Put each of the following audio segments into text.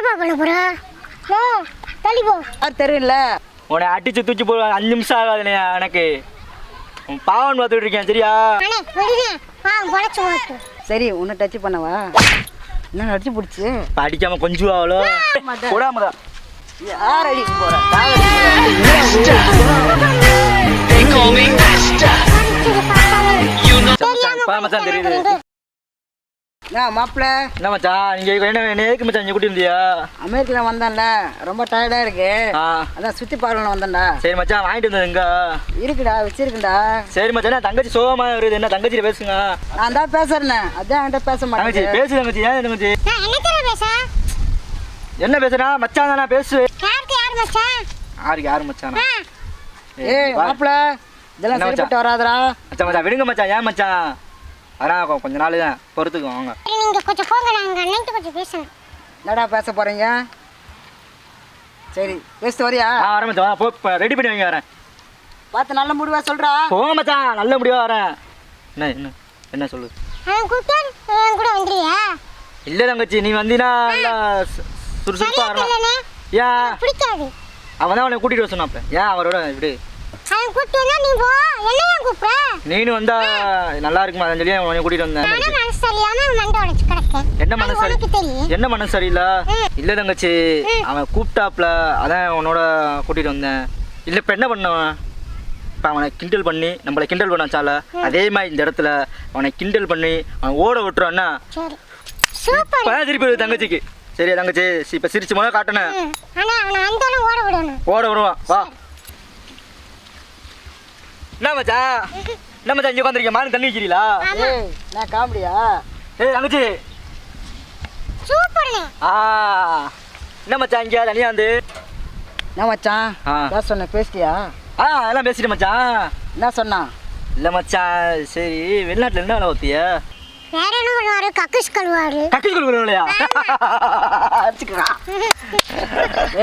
என்னப்பா பண்ண போற? ஓ தள்ளி போ. யார் தெரியல உன்னை அடிச்சு தூக்கி போ அஞ்சு நிமிஷம் ஆகாதுண்ணே எனக்கு. உன் பாவன் பார்த்துட்டு இருக்கேன் சரியா? அண்ணே விடுங்க. வா குறைச்சு ஓட்டு சரி உன்னை டச் பண்ணவா? என்ன அடிச்சு பிடிச்சி? அடிக்காம கொஞ்சம் ஆகலோ கூடாமதா யார் அடிக்க போற? மச்சான் தெரியுது. நான் மாப்பிள்ள என்ன மச்சான் நீங்க என்ன என்ன எதுக்கு மச்சான் இங்க கூட்டி இருந்தியா அமெரிக்கால வந்தேன்ல ரொம்ப டயர்டா இருக்கு. அதான் சுத்தி பார்க்கணும் வந்தேன்டா. சரி மச்சான் வாங்கிட்டு வந்தது எங்க? இருக்குடா வச்சிருக்கேன்டா சரி மச்சான் என்ன தங்கச்சி சோகமா வருது என்ன தங்கச்சிட்ட பேசுங்க. நான் தான் பேசுறேன் அதான் என்கிட்ட பேச தங்கச்சி மாட்டேன் பேசு தங்கச்சி ஏன் தங்கச்சி? நான் என்ன தர பேச? என்ன பேசுறா? மச்சான் தானே பேசு. யாருக்கு யார் மச்சான் யாருக்கு யாரு மச்சானா? ஏய். மாப்பிள்ள இதெல்லாம்? சரிப்பட்டு வராதடா. மச்சான் மச்சான் விடுங்க மச்சான் ஏன் மச்சான் அதான் கொ- கொஞ்ச நாள் தான். பொறுத்துக்கு வாங்க. சரி, நீங்க கொஞ்சம் போங்க உங்க அண்ணன்ட்டு கொஞ்சம் பேசணும். என்னடா பேச போறீங்க? சரி பேசிட்டு வரியா? ஆ வரேன் மச்சான் வா, போ ரெடி பண்ணி வைங்க வரேன். பார்த்து நல்ல முடிவா சொல்றா. போங்க மச்சான் நல்ல முடிவா வரேன். என்ன என்ன என்ன சொல்லு? கூட வந்துடுறியா இல்ல தங்கச்சி நீ வந்தீனா நல்லா சு- சுறுசுறுப்பா சரியா வரலாம் தெரியலண்ணே. ஏன் பிடிக்காது. அவன் தான் அவனை கூட்டிட்டு வர சொன்னாப்ல. ஏன் அவரோட விடு. அவன் கூப்பிட்டு வந்தா நீ போ. என்ன ஏன் கூப்பிட? நீனும் வந்தா நல்லா இருக்குமா அதன் சொல்லி அவனை கூட்டிட்டு வந்தேன். நானும் மனசு சரியில்லாம மண்டை உடைச்சு கிடக்கேன். என்ன மனசு உனக்கு தெரியும். என்ன மனசு சரியில்லை. இல்ல தங்கச்சி. அவன் கூப்பிட்டாப்ல அதான் உன்னோட கூட்டிட்டு வந்தேன். இல்ல இப்ப என்ன பண்ணவன் இப்ப அவனை கிண்டல் பண்ணி நம்மளை கிண்டல் பண்ண வச்சால அதே மாதிரி இந்த இடத்துல அவனை கிண்டல் பண்ணி அவன் ஓட விட்டுருவான்னா சரி. சூப்பர். திருப்பி வருது தங்கச்சிக்கு. சரியா தங்கச்சி? இப்ப சிரிச்சு முதல்ல காட்டுனேன். ம். ஆனா அவனை வந்தாலும் ஓட விடணும். ஓட விடுவான். வா. என்ன மச்சான் என்ன மச்சான் இங்க உட்காந்துருக்கீங்க மான் தண்ணி வைக்கிறீங்களா நான் காமெடியா? ஏய் தங்கச்சி. ஆ. என்ன மச்சான் இங்க தனியா வந்து? என்ன மச்சான் ஆ. பேச சொன்ன பேசிட்டியா ஆ எல்லாம் பேசிட்டு மச்சான் என்ன சொன்னான் இல்ல மச்சான் சரி வெளிநாட்டுல என்ன வேலை பார்த்திய? வேற என்ன பண்ணுவாரு? கக்குஸ் கழுவாரு.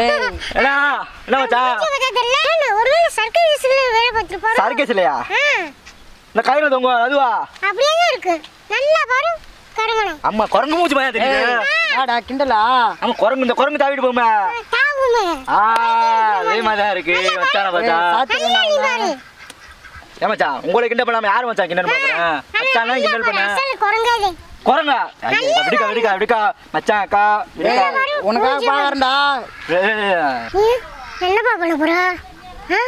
ஏய் என்ன மச்சான். வேலை பார்த்துருப்பாரு இந்த கயிறு தொங்க அதுவா? அப்படியே இருக்கு. நல்லா பாரு கருமணம் அம்மா குரங்கு மூச்சு மாதிரி தெரியுது. கிண்டலா? ஆமா குரங்கு இந்த குரங்கு தாவிட்டு போமே தாவுமே. ஆ அதே மாதிரி தான் இருக்கு. மச்சான பாரு. ஏன் மச்சான் உங்களை கிண்டல் பண்ணாம யார் மச்சான் கிண்டல் பண்ணுறேன் மச்சான் கிண்டல் பண்ண. குரங்காதே. குரங்கா? விடுக்கா விடுக்கா விடுக்கா மச்சான் அக்கா உனக்காக பாக்குறேன்டா. ஏய், ம், என்னப்பா பண்ண போற? ஆ?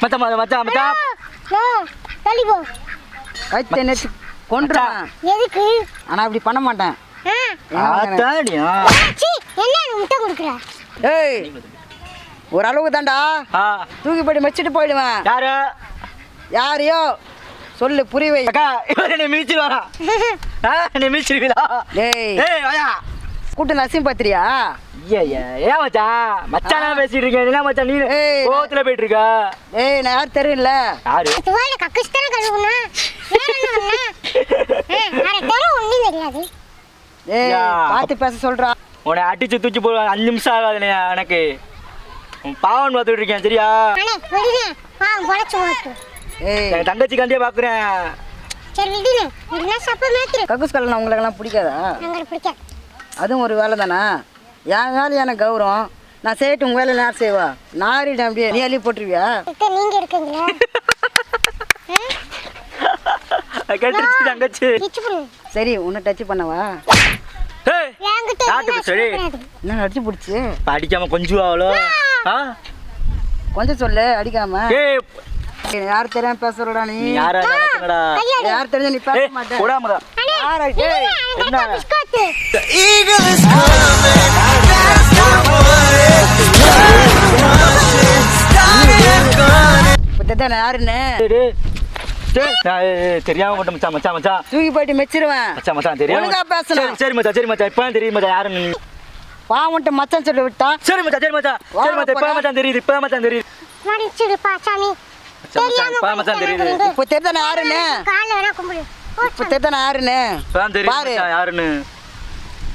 மச்சான் மச்சான், மச்சான் மச்சான். ஓ தள்ளி போ. கைத்தை கொண்டுறான் எதுக்கு? ஆனா அப்படி பண்ண மாட்டேன். ஆத்தாடியா? என்ன முட்டை கொடுக்குற? ஏய் ஒரு அளவுக்கு தான்டா. ஆ. தூக்கி போட்டு மெச்சிட்டு போயிடுவேன். யாரு? யாரையோ? சொல்லு புரிய வை அக்கா என்னை மிதிச்சிட்டு வரா ஆ என்னை மிதிச்சிருவீங்களா? டேய். ஏய் வாயா. கூட்டு நசியம் பாத்திரியா? ஐயா ஏன் மச்சான் மச்சான் பேசிட்டு இருக்கேன் என்ன மச்சான் நீ ஏய், கோவத்துல போயிட்டு இருக்க ஏய் நான் யார் தெரியல யாரு? துவால கக்குஸ் தானே கழுவுனா என்ன ஏய் பேச சொல்றா. உன்னை அடிச்சு தூக்கி போ அஞ்சு நிமிஷம் ஆகாதுண்ணே எனக்கு. உன் பாவன் பார்த்துட்டு இருக்கேன் சரியா? என் தங்கச்சி கண்டியா பாக்குறேன். சரி விடுங்க விடுனா சப்ப மேத்துரு. கக்கூஸ் கல்யாணம் உங்களுக்கெல்லாம் பிடிக்காதா? எங்களுக்கு பிடிக்காது. அதுவும் ஒரு வேலை தானே? என் வேலை எனக்கு கௌரவம். நான் செய்யட்டும் உங்கள் வேலை யார் செய்வா? நாரிட்டேன் அப்படியே. நீ அள்ளி போட்டுருவியா? நீங்க இருக்கீங்களா? கேட்டுருச்சு தங்கச்சி. சரி உன்னை டச் பண்ணவா? சரி. என்ன அடிச்சு பிடிச்சி? இப்ப அடிக்காம கொஞ்சம் ஆவலோ ஆ? கொஞ்சம் சொல்லு அடிக்காம. யார் தெரியாம பேசுறடா நீ? யாரா. யார் தெரிஞ்ச நீ பேச யார் என்கிட்ட என்ன? யாருன்னு ஏய், ஏய், தெரியாம மட்டும் மச்சான் மச்சான் மச்சான். தூக்கி போயிட்டு மெச்சிருவேன். மச்சான் மச்சான் தெரியாம பேசணும். சரி, சரி மச்சான் சரி மச்சான். இப்ப தெரியும் மச்சான் யாருன்னு பாவன்ட்டு மச்சான் சொல்லி விட்டா. சரி மச்சான் சரி மச்சான். சரி மச்சான் இப்ப மச்சான் தெரியுது இப்ப மச்சான் தெரியுது. மன்னிச்சிடுப்பா, சாமி. தெரியுது. இப்போ தெரிஞ்சா நான் யாருன்னு? இப்போ தெரிஞ்சா நான் யாருன்னு? பாரு. யாருன்னு.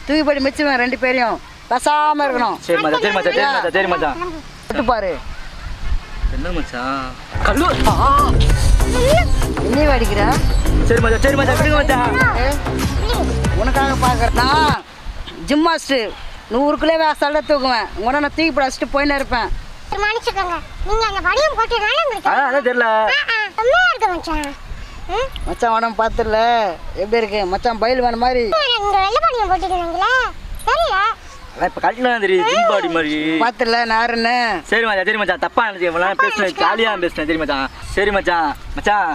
தூக்கி மெச்சிருவேன் ரெண்டு பேரையும். பேசாம இருக்கணும். சரி மச்சான் சரி மச்சான் சரி மச்சான் சரி மச்சான். பாரு. என்ன மச்சான்? கல்லு. ஆ. என்ன அடிக்கிற? சரி மச்சான் சரி மச்சான் விடுங்க மச்சான். உனக்காக பார்க்கறேன் நான் ஜிம் மாஸ்டர் நூறு கிலோ அசால்ட்டாக தூக்குவேன். உடனே நான் தூக்கி பிடிச்சிட்டு போயின்னு இருப்பேன். மன்னிச்சுக்கோங்க நீங்க அந்த வடிவம் போட்டதுனால உங்களுக்கு அதான் தெரியல. செம்மையா இருக்கு மச்சான்? மச்சான் உடம்பு பார்த்துடல. எப்படி இருக்கு? மச்சான் பயில் வேன மாதிரி. நீங்க வெள்ளை வடிவம் போட்டுக்கிறீங்களே இப்போ மாதிரி. நாருன்னு சரி மச்சான் சரி மச்சான் தப்பா நினைச்சு பேசுனேன் ஜாலியாக பேசுனேன் சரி மச்சான். சரி மச்சான் மச்சான்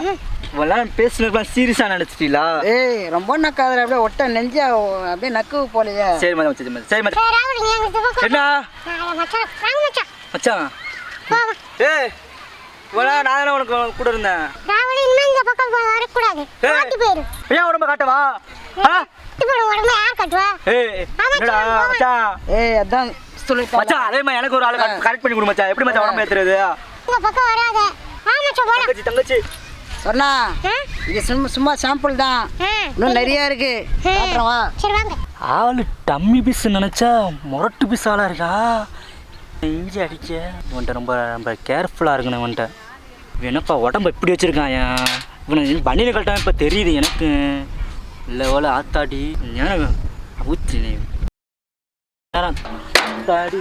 இவ்வளோ பேசுனதுலாம் சீரியஸாக நினச்சிட்டீங்களா? ஏய் ரொம்ப நக்காதுல அப்படியே ஒட்ட நெஞ்சா அப்படியே நக்கு போலையே. சரி மச்சான் சரி மச்சான். மச்சான் என்ன மச்சான். மச்சான். மச்சான் வா வா. ஏய் இவ்வளோ நான் உனக்கு கூட இருந்தேன். ராகுல் இனிமே இந்த பக்கம் வரக்கூடாது. மாட்டி போயிரு. ஏன் உடம்ப காட்டவா? எனக்கு ஒரு ஆள் கரெக்ட் பண்ணி கொடு மச்சான். எப்படி மச்சான் உடம்பு ஏத்துறது? இந்த பக்கம் வராத. தங்கச்சி தங்கச்சி. சொன்னா? இது சும்மா சும்மா சாம்பிள் தான். இன்னும் நிறைய இருக்கு. ஆளு டம்மி பீஸ் நினைச்சா முரட்டு ஆளா இருக்கா? இஞ்சி அடிக்க இவன்ட்ட ரொம்ப ரொம்ப கேர்ஃபுல்லாக இருக்கணும் இவன்ட்ட. என்னப்பா உடம்ப இப்படி வச்சுருக்கான் ஏன்? இவனை பண்ணின கழட்டாம இப்போ தெரியுது எனக்கு. இல்லை எவ்வளோ ஆத்தாடி. ஞானம் ஊற்றி ஆத்தாடி.